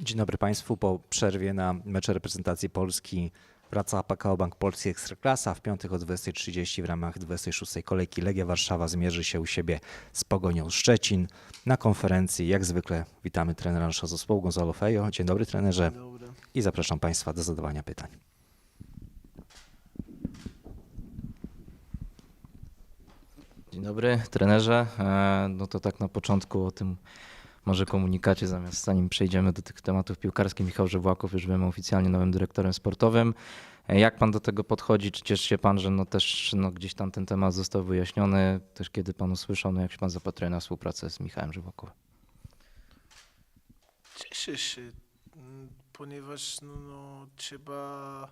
Dzień dobry Państwu. Po przerwie na mecze reprezentacji Polski wraca PKO Bank Polski Ekstraklasa. W piątek o 20.30 w ramach 26. kolejki Legia Warszawa zmierzy się u siebie z Pogonią Szczecin. Na konferencji jak zwykle witamy trenera naszego zespołu Gonzalo Fejo. Dzień dobry trenerze Dobry. i zapraszam Państwa do zadawania pytań. Dzień dobry, trenerze. E, No to tak na początku o tym może komunikacie, zamiast zanim przejdziemy do tych tematów piłkarskich. Michał Żewłakow już wiemy oficjalnie nowym dyrektorem sportowym. E, Jak pan do tego podchodzi? Czy cieszy się pan, że no też no gdzieś tam ten temat został wyjaśniony? Też kiedy pan usłyszał, no jak się pan zapatruje na współpracę z Michałem Żewłakowem? Cieszę się, mm, ponieważ no, no, trzeba.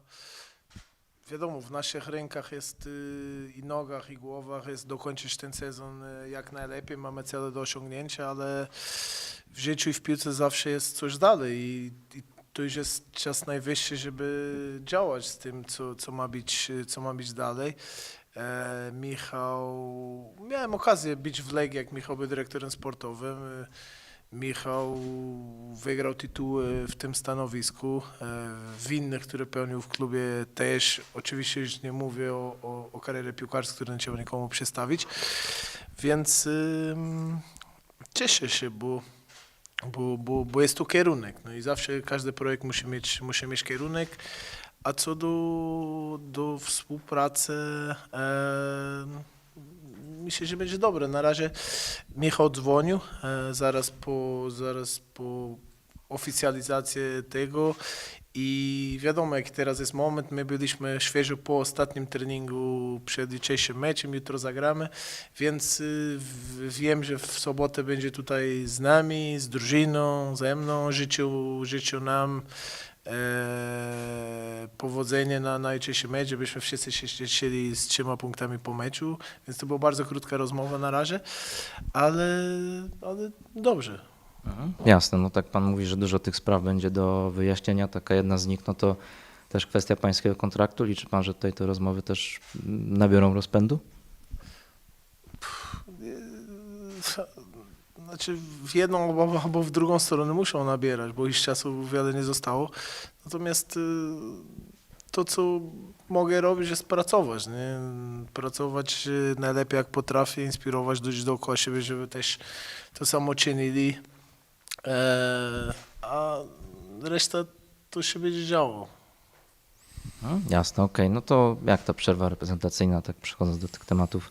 Wiadomo, w naszych rękach jest y, i nogach, i głowach jest dokończyć ten sezon y, jak najlepiej. Mamy cele do osiągnięcia, ale w życiu i w piłce zawsze jest coś dalej i, i to już jest czas najwyższy, żeby działać z tym, co, co, ma, być, co ma być dalej. E, Michał, miałem okazję być w Legii, jak Michał był dyrektorem sportowym. Michał wygrał tytuły w tym stanowisku. e, W innych, które pełnił w klubie też. Oczywiście już nie mówię o, o, o karierze piłkarskiej, której nie trzeba nikomu przedstawić. Więc ym, cieszę się, bo, bo, bo, bo jest tu kierunek. No i zawsze każdy projekt musi mieć, musi mieć kierunek. A co do, do współpracy, em, myślę, że będzie dobre. Na razie Michał dzwonił e, zaraz po, zaraz po oficjalizacji tego i wiadomo, jaki teraz jest moment. My byliśmy świeżo po ostatnim treningu przed jutrzejszym meczem, jutro zagramy, więc y, wiem, że w sobotę będzie tutaj z nami, z drużyną, ze mną. Życzył, życzył nam e, powodzenie na najczęściej mecz, żebyśmy wszyscy się cieszyli z trzema punktami po meczu, więc to była bardzo krótka rozmowa na razie, ale, ale dobrze. Jasne, no tak pan mówi, że dużo tych spraw będzie do wyjaśnienia. Taka jedna z nich, no to też kwestia pańskiego kontraktu. Liczy pan, że tutaj te rozmowy też nabiorą rozpędu? Znaczy w jedną albo, w drugą stronę muszą nabierać, bo już czasu wiele nie zostało. Natomiast y, to, co mogę robić, jest pracować. Nie? Pracować y, najlepiej jak potrafię, inspirować ludzi dookoła siebie, żeby też to samo czynili. E, a reszta to się będzie działo. Mhm, Jasne, okej. No to jak ta przerwa reprezentacyjna, tak przechodząc do tych tematów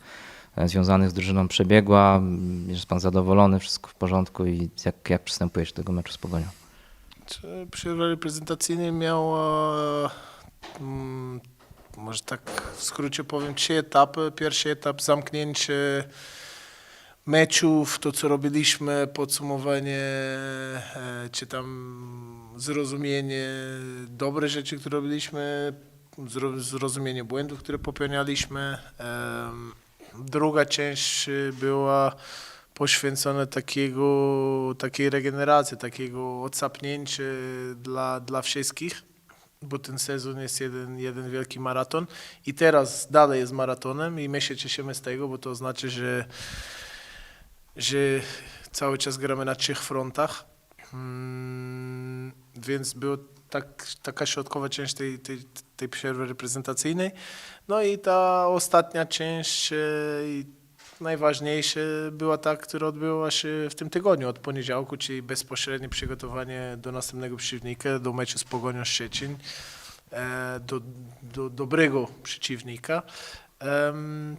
związanych z drużyną przebiegła, jest pan zadowolony, wszystko w porządku i jak, jak przystępujesz do tego meczu z Pogonią? Czy Przerwa reprezentacyjna miała, mm, może tak w skrócie powiem, trzy etapy. Pierwszy etap zamknięcie meczów, to co robiliśmy, podsumowanie, e, czy tam zrozumienie dobre rzeczy, które robiliśmy, zro- zrozumienie błędów, które popełnialiśmy. Druga część y, była poświęcone takiego, takiej regeneracji, takiego odsapnięcia dla, dla wszystkich, bo ten sezon jest jeden, jeden wielki maraton. I teraz dalej jest maratonem i my się cieszymy z tego, bo to znaczy, że, że cały czas gramy na trzech frontach, mm, więc była tak, taka środkowa część tej, tej, tej przerwy reprezentacyjnej. No i ta ostatnia część e, najważniejsza była ta, która odbyła się w tym tygodniu od poniedziałku, czyli bezpośrednie przygotowanie do następnego przeciwnika, do meczu z Pogonią Szczecin, e, do, do dobrego przeciwnika.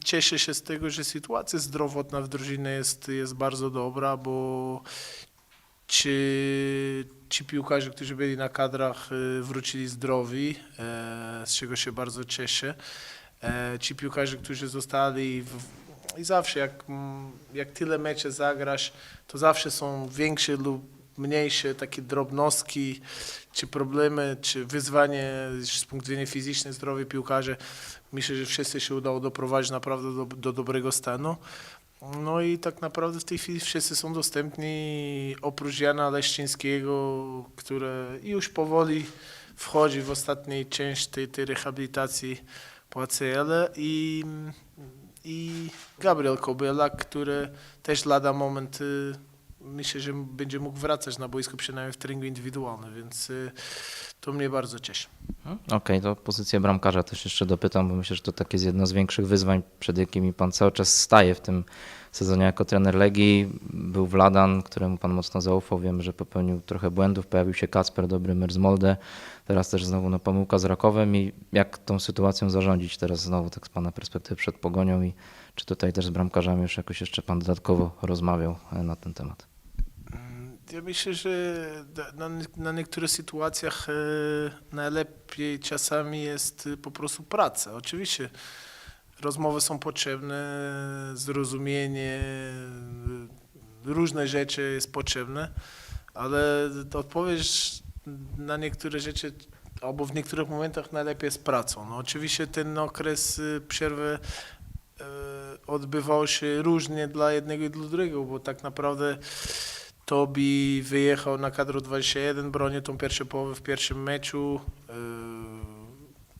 Cieszę się z tego, że sytuacja zdrowotna w drużynie jest, jest bardzo dobra, bo ci, ci piłkarze, którzy byli na kadrach, y, wrócili zdrowi, e, z czego się bardzo cieszę. E, Ci piłkarze, którzy zostali w, i zawsze jak, jak tyle mecze zagrasz, to zawsze są większe lub mniejsze takie drobnostki, czy problemy, czy wyzwanie z punktu widzenia fizycznego zdrowia piłkarzy. Myślę, że wszyscy się udało doprowadzić naprawdę do, do dobrego stanu. No i tak naprawdę w tej chwili wszyscy są dostępni oprócz Jana Leszczyńskiego, który już powoli wchodzi w ostatniej część tej, tej rehabilitacji po ACL i, i Gabriel Kobyla, który też lada moment y, myślę, że będzie mógł wracać na boisko przynajmniej w treningu indywidualnym, więc y, to mnie bardzo cieszy. Mhm. Okej, to pozycję bramkarza też jeszcze dopytam, bo myślę, że to takie jest jedno z większych wyzwań, przed jakimi pan cały czas staje w tym sezonie jako trener Legii. Był Wladan, któremu pan mocno zaufał, wiem, że popełnił trochę błędów, pojawił się Kacper Dobrymer z Molde, teraz też znowu no, pomyłka z Rakowem i jak tą sytuacją zarządzić teraz znowu tak z pana perspektywy przed Pogonią i czy tutaj też z bramkarzami już jakoś jeszcze pan dodatkowo rozmawiał e, na ten temat? Ja myślę, że na, na niektórych sytuacjach e, najlepiej czasami jest e, po prostu praca. Oczywiście rozmowy są potrzebne, zrozumienie, e, różne rzeczy jest potrzebne, ale odpowiedź na niektóre rzeczy albo w niektórych momentach najlepiej jest pracą. No, oczywiście ten okres przerwy odbywał się różnie dla jednego i dla drugiego, bo tak naprawdę Tobi wyjechał na kadru 21, bronił tą pierwszą połowę w pierwszym meczu. E,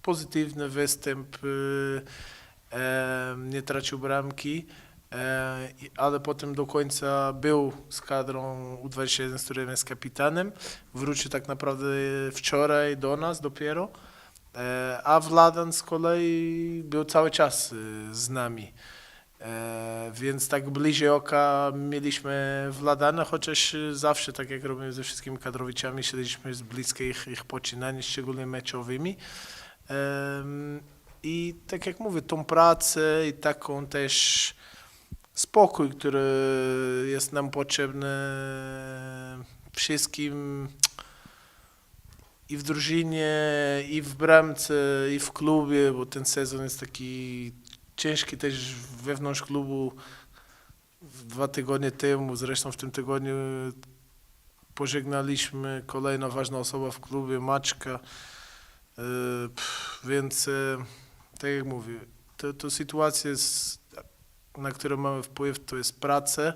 Pozytywny występ, e, e, nie tracił bramki, ale potem do końca był z kadrą U21, z którym jest kapitanem. Wrócił tak naprawdę wczoraj do nas dopiero. A Wladan z kolei był cały czas z nami. E, więc tak bliżej oka mieliśmy Wladana, chociaż e, zawsze, tak jak robimy ze wszystkimi kadrowiczami, śledziliśmy z bliska ich, ich poczynań, szczególnie meczowymi. Em, I tak jak mówię, tą pracę i taką też spokój, który jest nam potrzebny wszystkim i w drużynie, i w bramce, i w klubie, bo ten sezon jest taki ciężki też wewnątrz klubu. Dwa tygodnie temu, zresztą w tym tygodniu pożegnaliśmy kolejna ważna osoba w klubie, Maczka. E, Więc e, tak jak mówię, to, to sytuacja, jest, na którą mamy wpływ, to jest praca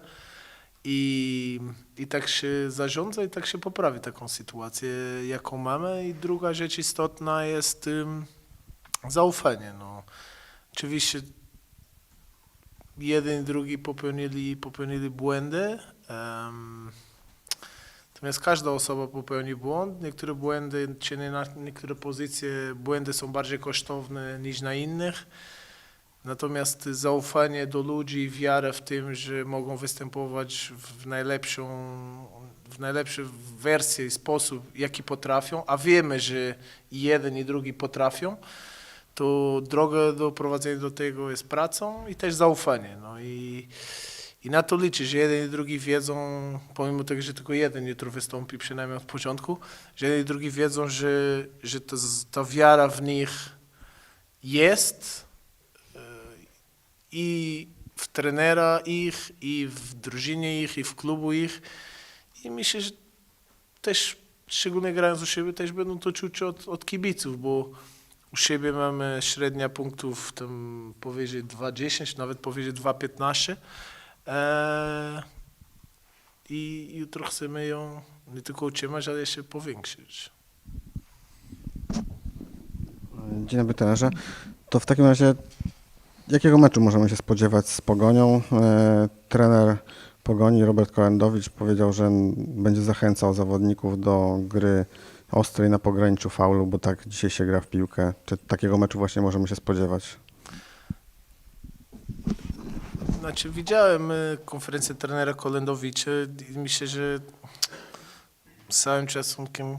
i, i tak się zarządza i tak się poprawi taką sytuację, jaką mamy. I druga rzecz istotna jest zaufanie. No. Oczywiście jeden i drugi popełnili, popełnili błędy. em, Natomiast każda osoba popełni błąd. Niektóre błędy, czy na niektóre pozycje, błędy są bardziej kosztowne niż na innych. Natomiast zaufanie do ludzi i wiara w tym, że mogą występować w najlepszą, w najlepszej wersji i sposób, jaki potrafią, a wiemy, że jeden i drugi potrafią, to droga do prowadzenia do tego jest pracą i też zaufanie. No i, i na to liczę, że jeden i drugi wiedzą, pomimo tego, że tylko jeden jutro wystąpi, przynajmniej od początku, że jeden i drugi wiedzą, że, że z- ta wiara w nich jest e, i w trenera ich, i w drużynie ich, i w klubu ich. I myślę, że też, szczególnie grając u siebie, też będą to czuć od, od kibiców, bo u siebie mamy średnia punktów tam powyżej 2,10, nawet powyżej 2,15. Eee, I jutro chcemy ją nie tylko utrzymać, ale jeszcze powiększyć. Dzień dobry trenerze. To w takim razie jakiego meczu możemy się spodziewać z Pogonią? E, trener Pogoni Robert Kolendowicz powiedział, że będzie zachęcał zawodników do gry ostrej na pograniczu faulu, bo tak dzisiaj się gra w piłkę. Czy takiego meczu właśnie możemy się spodziewać? Znaczy widziałem y, konferencję trenera Kolendowicza i myślę, że z całym szacunkiem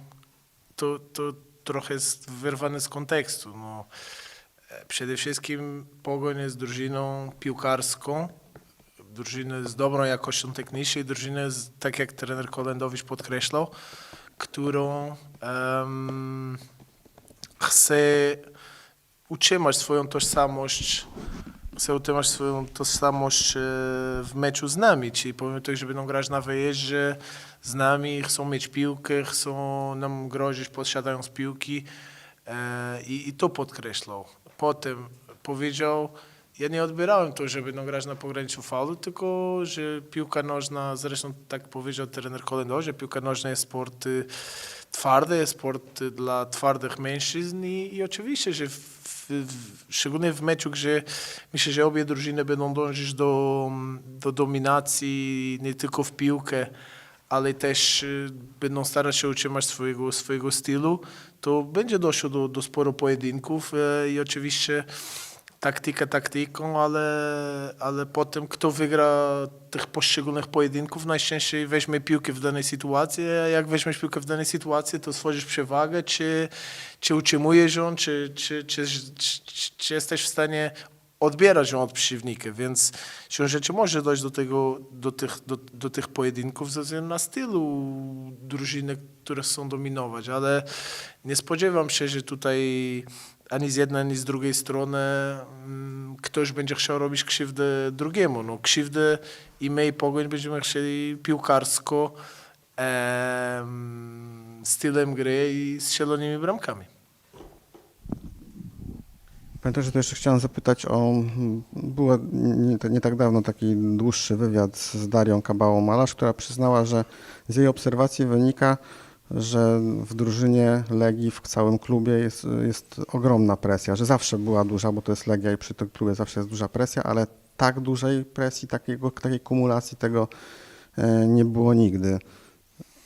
to, to trochę jest wyrwane z kontekstu. No, przede wszystkim Pogoń jest drużyną piłkarską, drużynę z dobrą jakością techniczną i drużynę, z, tak jak trener Kolendowicz podkreślał, którą em, chce utrzymać swoją tożsamość chcą utrzymać swoją tożsamość e, w meczu z nami, czyli pomimo tego, że będą grać na wyjeździe z nami, chcą mieć piłkę, chcą nam grozić posiadając piłki e, i, i to podkreślał. Potem powiedział, ja nie odbierałem to, że będą grać na pograniczu faulu, tylko że piłka nożna, zresztą tak powiedział trener Kolendo, że piłka nożna jest sport y, twardy, sport dla twardych mężczyzn i, i oczywiście, że w, w, szczególnie w meczu, gdzie myślę, że obie drużyny będą dążyć do, do dominacji nie tylko w piłkę, ale też y, będą starać się utrzymać swojego, swojego stylu, to będzie doszło do, do sporo pojedynków e, i oczywiście taktyka taktyką, ale, ale potem kto wygra tych poszczególnych pojedynków, najczęściej weźmie piłkę w danej sytuacji, a jak weźmiesz piłkę w danej sytuacji, to stworzysz przewagę, czy, czy utrzymujesz ją, czy, czy, czy, czy, jesteś w stanie odbierać ją od przeciwnika, więc się rzeczy może dojść do, tego, do, tych, do, do tych pojedynków ze względu na stylu drużyny, które chcą dominować, ale nie spodziewam się, że tutaj ani z jednej, ani z drugiej strony mm, ktoś będzie chciał robić krzywdę drugiemu. No, krzywdę i my i Pogoń będziemy chcieli piłkarsko, em, stylem gry i strzelonymi bramkami. Pamiętam, że to jeszcze chciałem zapytać o, mm, było nie, nie tak dawno taki dłuższy wywiad z Darią Kabałą-Malarz, która przyznała, że z jej obserwacji wynika, że w drużynie Legii, w całym klubie jest, jest ogromna presja, że zawsze była duża, bo to jest Legia i przy tym klubie zawsze jest duża presja, ale tak dużej presji, takiego, takiej kumulacji tego e, nie było nigdy.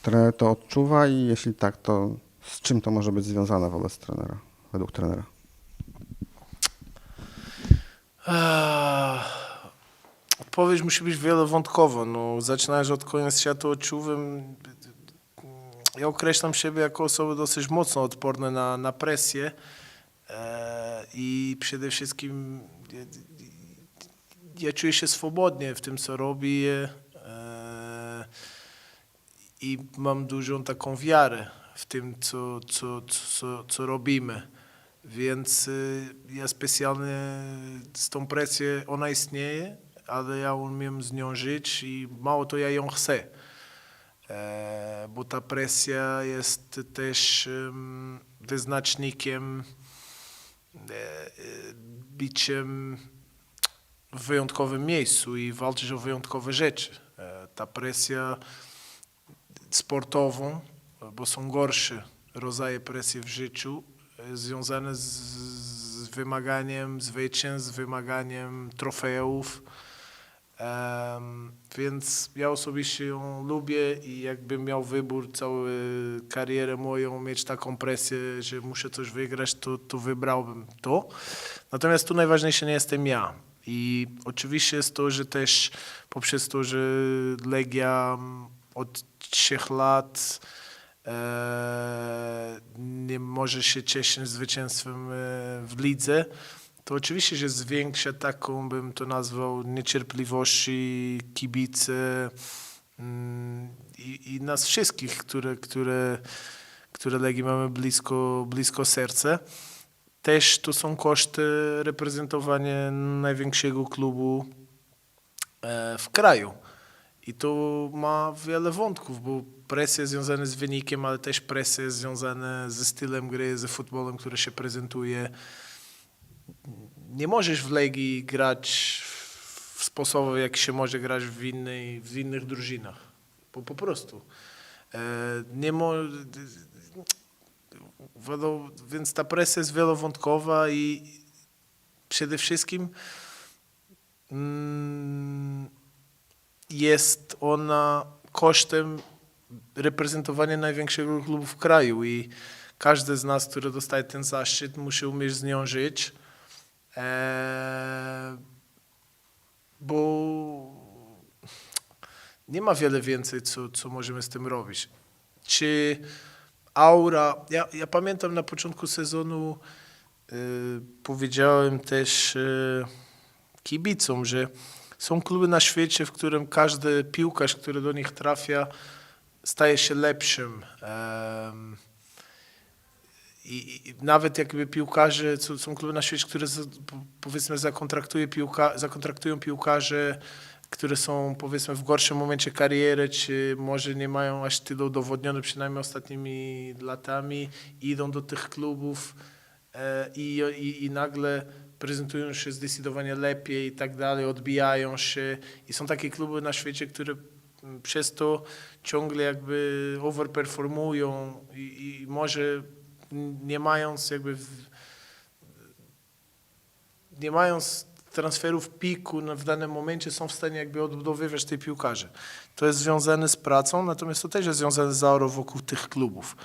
Trener to odczuwa i jeśli tak, to z czym to może być związane wobec trenera, według trenera? Eee, Odpowiedź musi być wielowątkowa. No, zaczynając od koniec świata odczuwem, ja określam siebie jako osobę dosyć mocno odporne na, na presję eee, i przede wszystkim ja, ja czuję się swobodnie w tym, co robię eee, i mam dużą taką wiarę w tym, co, co, co, co robimy. Więc ja specjalnie z tą presją, ona istnieje, ale ja umiem z nią żyć i mało to ja ją chcę. E, bo ta presja jest też em, wyznacznikiem, e, e, biciem w wyjątkowym miejscu i walczysz o wyjątkowe rzeczy. Ta presja sportową, bo są gorsze rodzaje presji w życiu, związane z wymaganiem zwycięstw, z wymaganiem trofeów. Em, więc ja osobiście ją lubię i jakbym miał wybór całą karierę moją, mieć taką presję, że muszę coś wygrać, to, to wybrałbym to. Natomiast tu najważniejsze nie jestem ja. I oczywiście jest to, że też poprzez to, że Legia mm, od trzech lat e, nie może się cieszyć zwycięstwem e, w lidze, to oczywiście, że zwiększa taką, bym to nazwał, niecierpliwości kibice mm, i, i nas wszystkich, które, które, które Legii mamy blisko, blisko serca. Też to są koszty reprezentowania największego klubu e, w kraju. I to ma wiele wątków, bo presja związana z wynikiem, ale też presja związana ze stylem gry, ze futbolem, który się prezentuje. Nie możesz w Legii grać w sposobie, jak się może grać w, innej, w innych drużynach. Po, po prostu. E, nie mo... Więc ta presja jest wielowątkowa i przede wszystkim mm, jest ona kosztem reprezentowania największego klubu w kraju i każdy z nas, który dostaje ten zaszczyt, musi umieć z nią żyć, bo nie ma wiele więcej, co, co możemy z tym robić. Czy aura, ja, ja pamiętam na początku sezonu y, powiedziałem też y, kibicom, że są kluby na świecie, w którym każdy piłkarz, który do nich trafia, staje się lepszym. Em, I, I nawet jakby piłkarze, są- kluby na świecie, które powiedzmy zakontraktuje piłka, zakontraktują piłkarze, które są powiedzmy w gorszym momencie kariery, czy może nie mają aż tyle udowodnione przynajmniej ostatnimi latami, idą do tych klubów e, i, i, i nagle prezentują się zdecydowanie lepiej i tak dalej, odbijają się. I są takie kluby na świecie, które przez to ciągle jakby overperformują i, i może nie mając jakby w, nie mając transferów piku w danym momencie są w stanie jakby odbudowywać tej piłkarzy. To jest związane z pracą, natomiast to też jest związane z aurą wokół tych klubów.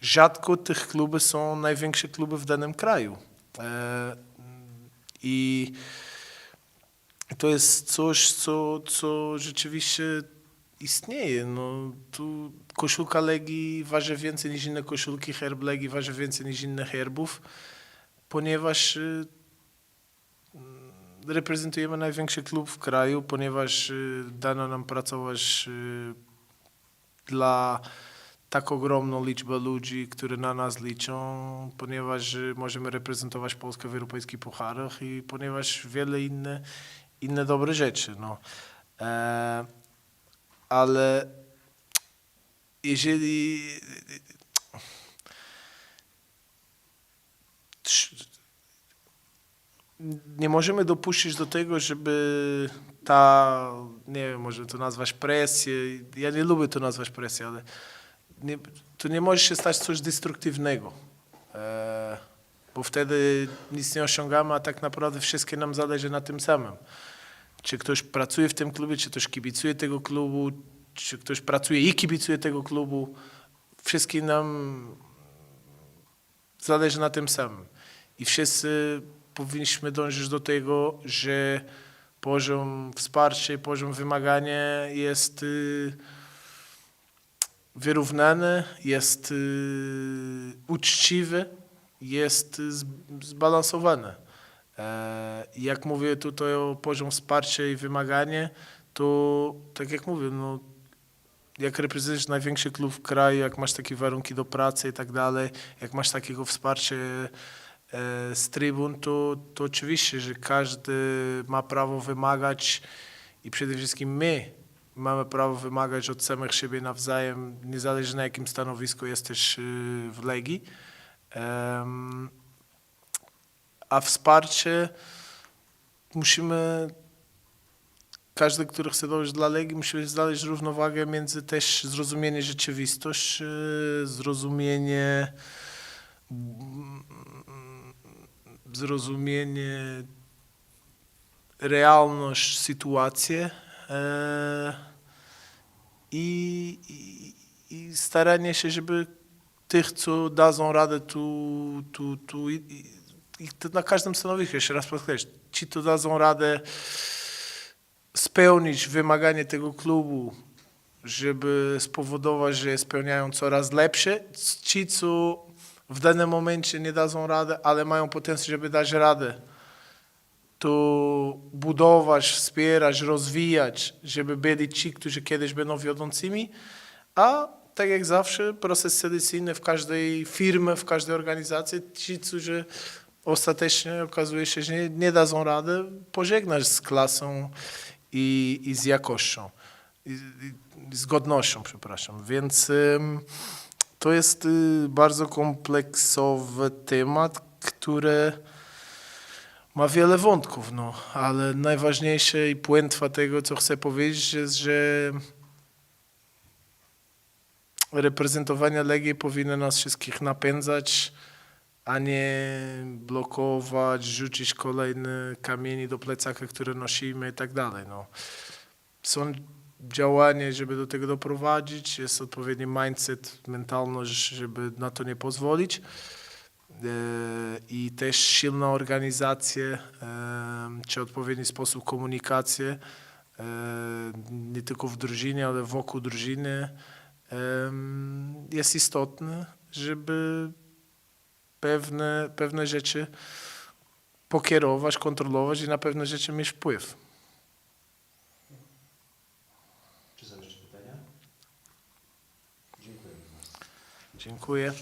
Rzadko tych kluby są największe kluby w danym kraju. E, I to jest coś, co, co rzeczywiście istnieje. No, tu koszulka Legii waży więcej niż inne koszulki, herb Legii waży więcej niż inne herbów, ponieważ y, mm, reprezentujemy największy klub w kraju, ponieważ y, dano nam pracować y, dla tak ogromną liczbę ludzi, które na nas liczą, ponieważ możemy reprezentować Polskę w europejskich pucharach i ponieważ wiele inne, inne dobre rzeczy. No. E, ale jeżeli nie możemy dopuścić do tego, żeby ta, nie wiem, może to nazwać presję, ja nie lubię to nazwać presję, ale nie, to nie może się stać coś destruktywnego, e, bo wtedy nic nie osiągamy, a tak naprawdę wszystkie nam zależy na tym samym. Czy ktoś pracuje w tym klubie, czy ktoś kibicuje tego klubu, czy ktoś pracuje i kibicuje tego klubu, wszystkim nam zależy na tym samym. I wszyscy powinniśmy dążyć do tego, że poziom wsparcia i poziom wymagania jest y, wyrównany, jest y, uczciwy, jest y, zbalansowany. E, Jak mówię tutaj o poziom wsparcia i wymaganie, to tak jak mówię, no, jak reprezentujesz największy klub w kraju, jak masz takie warunki do pracy i tak dalej, jak masz takiego wsparcia e, z trybun, to, to oczywiście, że każdy ma prawo wymagać i przede wszystkim my mamy prawo wymagać od samych siebie nawzajem, niezależnie na jakim stanowisku jesteś y, w Legii. A wsparcie musimy każdy, który chce dążyć dla Legii, musi znaleźć równowagę między też zrozumienie rzeczywistości, zrozumienie zrozumienie realność sytuacji e, i, i, i staranie się, żeby tych, co dadzą radę tu, tu, tu i, to na każdym stanowisku, jeszcze raz podkreślę, ci, co dadzą radę spełnić wymaganie tego klubu, żeby spowodować, że spełniają coraz lepsze. Ci, co w danym momencie nie dadzą radę, ale mają potencjał, żeby dać radę, to budować, wspierać, rozwijać, żeby byli ci, którzy kiedyś będą wiodącymi, a tak jak zawsze, proces selecyjny w każdej firmie, w każdej organizacji, ci, którzy ostatecznie okazuje się, że nie, nie dadzą rady, pożegnać z klasą i, i z jakością, i, i z godnością, przepraszam. Więc to jest y, bardzo kompleksowy temat, który ma wiele wątków, no, ale najważniejsze i puentwa tego, co chcę powiedzieć, jest, że reprezentowanie Legii powinno nas wszystkich napędzać, a nie blokować, rzucić kolejne kamienie do plecaka, które nosimy i tak dalej. No. Są działania, żeby do tego doprowadzić, jest odpowiedni mindset, mentalność, żeby na to nie pozwolić E, i też silna organizacja, e, czy odpowiedni sposób komunikacji, e, nie tylko w drużynie, ale wokół drużyny jest istotny, żeby pewne, pewne rzeczy pokierować, kontrolować i na pewne rzeczy mieć wpływ. Czy są jeszcze pytania? Dziękuję. Dziękuję.